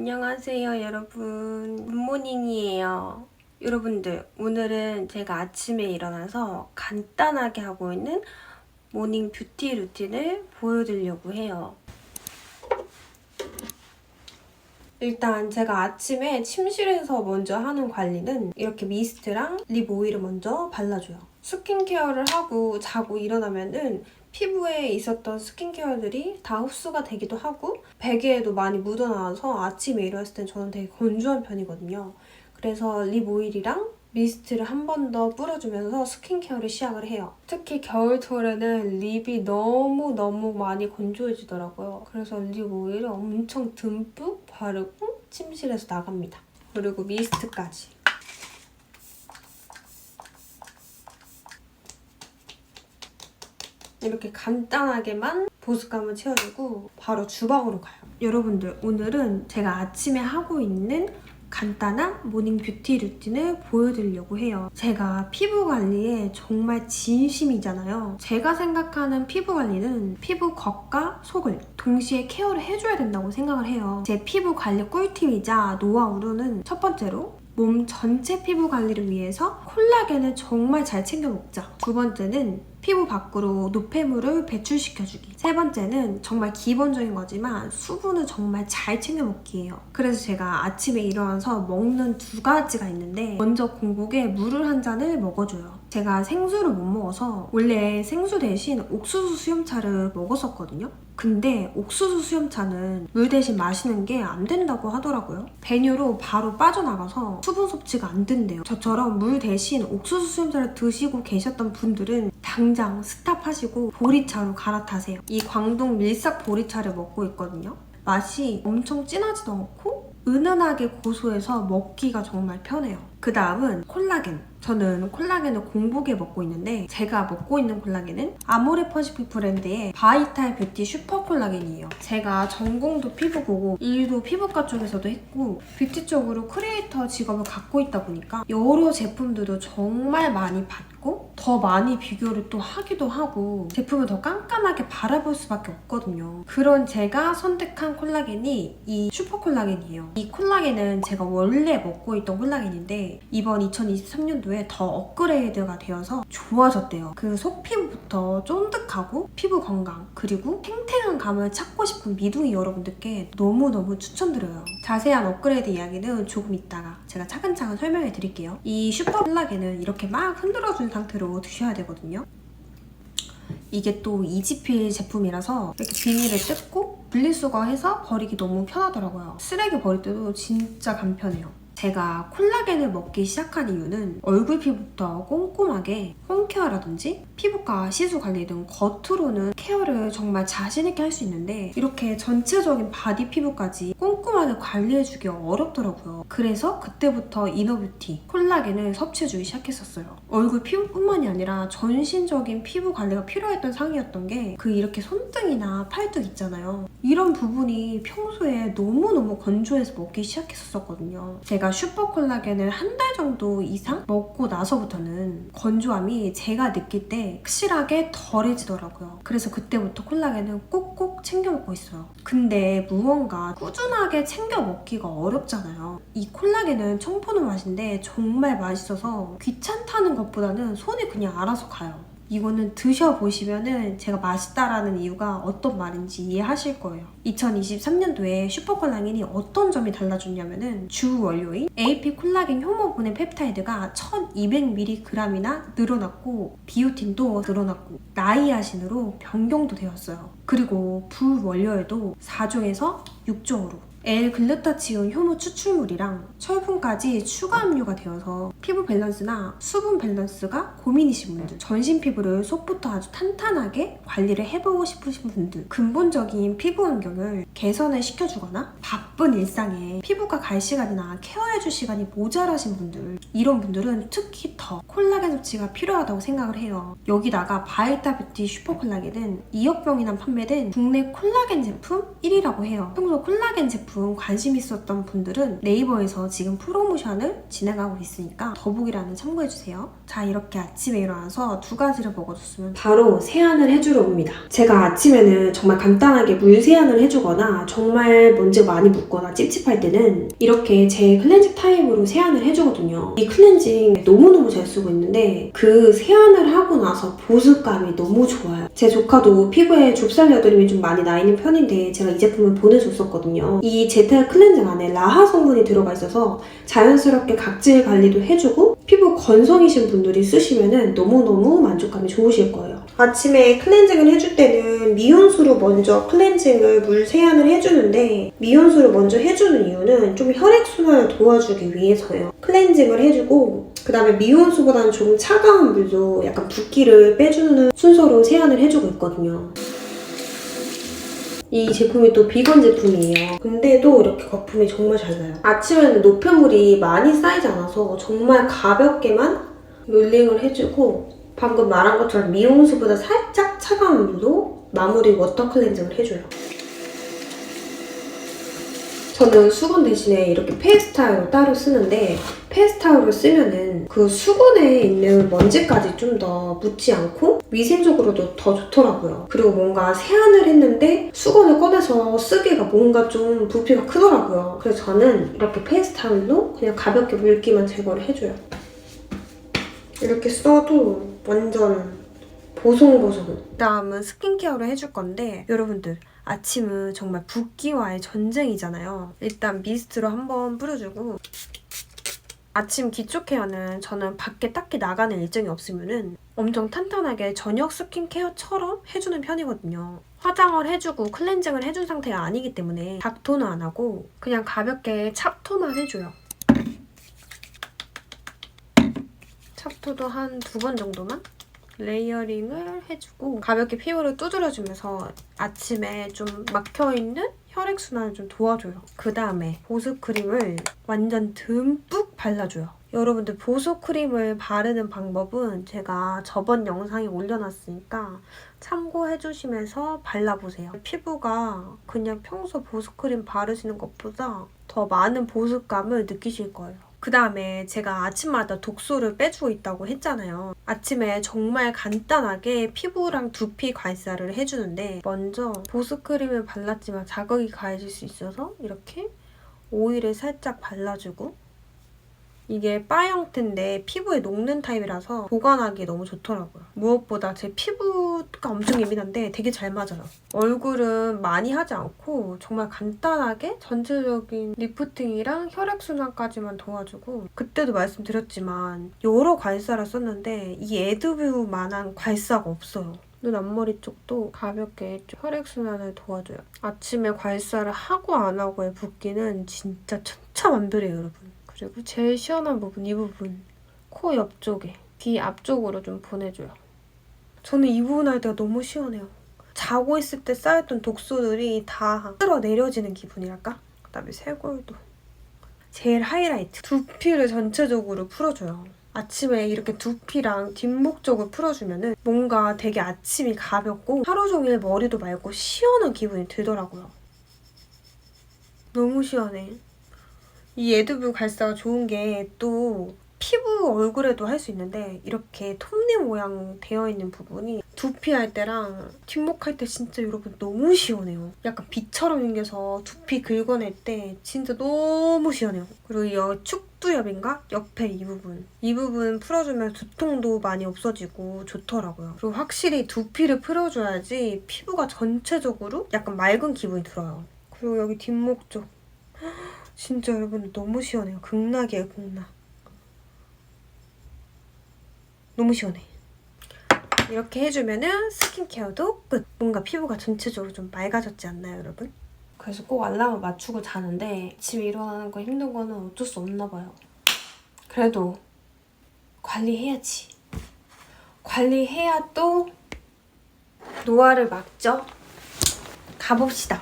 안녕하세요, 여러분. 굿모닝이에요. 여러분들, 오늘은 제가 아침에 일어나서 간단하게 하고 있는 모닝 뷰티 루틴을 보여드리려고 해요. 일단 제가 아침에 침실에서 먼저 하는 관리는 이렇게 미스트랑 립 오일을 먼저 발라줘요. 스킨케어를 하고 자고 일어나면은 피부에 있었던 스킨케어들이 다 흡수가 되기도 하고 베개에도 많이 묻어나와서 아침에 일어났을 땐 저는 되게 건조한 편이거든요. 그래서 립 오일이랑 미스트를 한 번 더 뿌려주면서 스킨케어를 시작을 해요. 특히 겨울철에는 립이 너무너무 많이 건조해지더라고요. 그래서 립 오일을 엄청 듬뿍 바르고 침실에서 나갑니다. 그리고 미스트까지. 이렇게 간단하게만 보습감을 채워주고 바로 주방으로 가요. 여러분들 오늘은 제가 아침에 하고 있는 간단한 모닝 뷰티 루틴을 보여드리려고 해요. 제가 피부 관리에 정말 진심이잖아요. 제가 생각하는 피부 관리는 피부 겉과 속을 동시에 케어를 해줘야 된다고 생각을 해요. 제 피부 관리 꿀팁이자 노하우로는 첫 번째로 몸 전체 피부 관리를 위해서 콜라겐을 정말 잘 챙겨 먹자. 두 번째는 피부 밖으로 노폐물을 배출시켜주기. 세 번째는 정말 기본적인 거지만 수분을 정말 잘 챙겨 먹기예요. 그래서 제가 아침에 일어나서 먹는 두 가지가 있는데 먼저 공복에 물을 한 잔을 먹어줘요. 제가 생수를 못 먹어서 원래 생수 대신 옥수수 수염차를 먹었었거든요. 근데 옥수수 수염차는 물 대신 마시는 게 안 된다고 하더라고요. 배뇨로 바로 빠져나가서 수분 섭취가 안 된대요. 저처럼 물 대신 옥수수 수염차를 드시고 계셨던 분들은 당장 스탑하시고 보리차로 갈아타세요. 이 광동 밀싹 보리차를 먹고 있거든요. 맛이 엄청 진하지도 않고 은은하게 고소해서 먹기가 정말 편해요. 그 다음은 콜라겐. 저는 콜라겐을 공복에 먹고 있는데 제가 먹고 있는 콜라겐은 아모레 퍼시픽 브랜드의 바이탈 뷰티 슈퍼 콜라겐이에요. 제가 전공도 피부고고 일도 피부과 쪽에서도 했고 뷰티 쪽으로 크리에이터 직업을 갖고 있다 보니까 여러 제품들도 정말 많이 받고 더 많이 비교를 또 하기도 하고 제품을 더 깐깐하게 바라볼 수밖에 없거든요. 그런 제가 선택한 콜라겐이 이 슈퍼 콜라겐이에요. 이 콜라겐은 제가 원래 먹고 있던 콜라겐인데 이번 2023년도에 더 업그레이드가 되어서 좋아졌대요. 그 속 피부부터 쫀득하고 피부 건강 그리고 탱탱한 감을 찾고 싶은 미둥이 여러분들께 너무너무 추천드려요. 자세한 업그레이드 이야기는 조금 이따가 제가 차근차근 설명해 드릴게요. 이 슈퍼 콜라겐은 이렇게 막 흔들어준 상태로 드셔야 되거든요. 이게 또 이지필 제품이라서 이렇게 비닐을 뜯고 분리수거해서 버리기 너무 편하더라고요. 쓰레기 버릴 때도 진짜 간편해요. 제가 콜라겐을 먹기 시작한 이유는 얼굴 피부부터 꼼꼼하게 홈케어라든지 피부과 시술 관리 등 겉으로는 케어를 정말 자신있게 할 수 있는데 이렇게 전체적인 바디 피부까지 꼼꼼하게 관리해주기 어렵더라고요. 그래서 그때부터 이너뷰티, 콜라겐을 섭취해주기 시작했었어요. 얼굴 피부뿐만이 아니라 전신적인 피부 관리가 필요했던 상이었던 게 그 이렇게 손등이나 팔뚝 있잖아요. 이런 부분이 평소에 너무너무 건조해서 먹기 시작했었거든요. 제가 슈퍼 콜라겐을 한 달 정도 이상 먹고 나서부터는 건조함이 제가 느낄 때 확실하게 덜해지더라고요. 그래서 그때부터 콜라겐은 꼭꼭 챙겨 먹고 있어요. 근데 무언가 꾸준하게 챙겨 먹기가 어렵잖아요. 이 콜라겐은 청포도 맛인데 정말 맛있어서 귀찮다는 것보다는 손이 그냥 알아서 가요. 이거는 드셔보시면은 제가 맛있다라는 이유가 어떤 말인지 이해하실 거예요. 2023년도에 슈퍼콜라겐이 어떤 점이 달라졌냐면은 주 원료인 AP 콜라겐 효모분의 펩타이드가 1200mg이나 늘어났고 비오틴도 늘어났고 나이아신으로 변경도 되었어요. 그리고 부원료에도 4종에서 6종으로 L-글루타치온 효모 추출물이랑 철분까지 추가 함유가 되어서 피부 밸런스나 수분 밸런스가 고민이신 분들, 전신 피부를 속부터 아주 탄탄하게 관리를 해보고 싶으신 분들, 근본적인 피부 환경을 개선을 시켜주거나 바쁜 일상에 피부가 갈 시간이나 케어해줄 시간이 모자라신 분들, 이런 분들은 특히 더 콜라겐 섭취가 필요하다고 생각을 해요. 여기다가 바이타 뷰티 슈퍼 콜라겐은 2억 병이나 판매된 국내 콜라겐 제품 1위라고 해요. 평소 콜라겐 제품 제품 관심 있었던 분들은 네이버에서 지금 프로모션을 진행하고 있으니까 더보기란을 참고해주세요. 자 이렇게 아침에 일어나서 두 가지를 먹어줬으면 바로 세안을 해주러 옵니다. 제가 아침에는 정말 간단하게 물 세안을 해주거나 정말 먼지가 많이 묻거나 찝찝할 때는 이렇게 제 클렌징 타입으로 세안을 해주거든요. 이 클렌징 너무너무 잘 쓰고 있는데 그 세안을 하고 나서 보습감이 너무 좋아요. 제 조카도 피부에 좁쌀 여드름이 좀 많이 나 있는 편인데 제가 이 제품을 보내줬었거든요. 이 제탈 클렌징 안에 라하 성분이 들어가 있어서 자연스럽게 각질 관리도 해주고 피부 건성이신 분들이 쓰시면 너무너무 만족감이 좋으실 거예요. 아침에 클렌징을 해줄 때는 미온수로 먼저 클렌징을 물 세안을 해주는데 미온수로 먼저 해주는 이유는 좀 혈액순환을 도와주기 위해서요. 클렌징을 해주고 그 다음에 미온수보다는 조금 차가운 물로 약간 붓기를 빼주는 순서로 세안을 해주고 있거든요. 이 제품이 또 비건 제품이에요. 근데도 이렇게 거품이 정말 잘 나요. 아침에는 노폐물이 많이 쌓이지 않아서 정말 가볍게만 롤링을 해주고 방금 말한 것처럼 미온수보다 살짝 차가운 물로 마무리 워터 클렌징을 해줘요. 저는 수건 대신에 이렇게 페이스타일을 따로 쓰는데 페이스타일을 쓰면은 그 수건에 있는 먼지까지 좀 더 묻지 않고 위생적으로도 더 좋더라고요. 그리고 뭔가 세안을 했는데 수건을 꺼내서 쓰기가 뭔가 좀 부피가 크더라고요. 그래서 저는 이렇게 페이스타일로 그냥 가볍게 물기만 제거를 해줘요. 이렇게 써도 완전 보송보송. 다음은 스킨케어를 해줄 건데 여러분들 아침은 정말 붓기와의 전쟁이잖아요. 일단 미스트로 한번 뿌려주고 아침 기초 케어는 저는 밖에 딱히 나가는 일정이 없으면은 엄청 탄탄하게 저녁 스킨케어처럼 해주는 편이거든요. 화장을 해주고 클렌징을 해준 상태가 아니기 때문에 닥토는 안 하고 그냥 가볍게 찹토만 해줘요. 찹토도 한 두 번 정도만 레이어링을 해주고 가볍게 피부를 두드려주면서 아침에 좀 막혀있는 혈액순환을 좀 도와줘요. 그 다음에 보습크림을 완전 듬뿍 발라줘요. 여러분들 보습크림을 바르는 방법은 제가 저번 영상에 올려놨으니까 참고해주시면서 발라보세요. 피부가 그냥 평소 보습크림 바르시는 것보다 더 많은 보습감을 느끼실 거예요. 그 다음에 제가 아침마다 독소를 빼주고 있다고 했잖아요. 아침에 정말 간단하게 피부랑 두피 관리를 해주는데 먼저 보습크림을 발랐지만 자극이 가해질 수 있어서 이렇게 오일을 살짝 발라주고 이게 바 형태인데 피부에 녹는 타입이라서 보관하기 너무 좋더라고요. 무엇보다 제 피부가 엄청 예민한데 되게 잘 맞아요. 얼굴은 많이 하지 않고 정말 간단하게 전체적인 리프팅이랑 혈액순환까지만 도와주고 그때도 말씀드렸지만 여러 관사를 썼는데 이 에드뷰 만한 관사가 없어요. 눈 앞머리 쪽도 가볍게 좀 혈액순환을 도와줘요. 아침에 관사를 하고 안 하고의 붓기는 진짜 천차만별이에요, 여러분. 그리고 제일 시원한 부분, 이 부분. 코 옆쪽에, 귀 앞쪽으로 좀 보내줘요. 저는 이 부분 할 때가 너무 시원해요. 자고 있을 때 쌓였던 독소들이 다 끌어내려지는 기분이랄까? 그 다음에 쇄골도. 제일 하이라이트. 두피를 전체적으로 풀어줘요. 아침에 이렇게 두피랑 뒷목 쪽을 풀어주면 은 뭔가 되게 아침이 가볍고 하루 종일 머리도 맑고 시원한 기분이 들더라고요. 너무 시원해. 이 에드뷰 갈사가 좋은 게 또 피부 얼굴에도 할 수 있는데 이렇게 톱니 모양 되어 있는 부분이 두피 할 때랑 뒷목 할 때 진짜 여러분 너무 시원해요. 약간 빛처럼 생겨서 두피 긁어낼 때 진짜 너무 시원해요. 그리고 이 축두엽인가? 옆에 이 부분. 이 부분 풀어주면 두통도 많이 없어지고 좋더라고요. 그리고 확실히 두피를 풀어줘야지 피부가 전체적으로 약간 맑은 기분이 들어요. 그리고 여기 뒷목 쪽. 진짜 여러분 너무 시원해요. 극락이에요, 극락. 너무 시원해. 이렇게 해주면은 스킨케어도 끝. 뭔가 피부가 전체적으로 좀 맑아졌지 않나요, 여러분? 그래서 꼭 알람을 맞추고 자는데 아침에 일어나는 거 힘든 거는 어쩔 수 없나 봐요. 그래도 관리해야지. 관리해야 또 노화를 막죠. 가봅시다.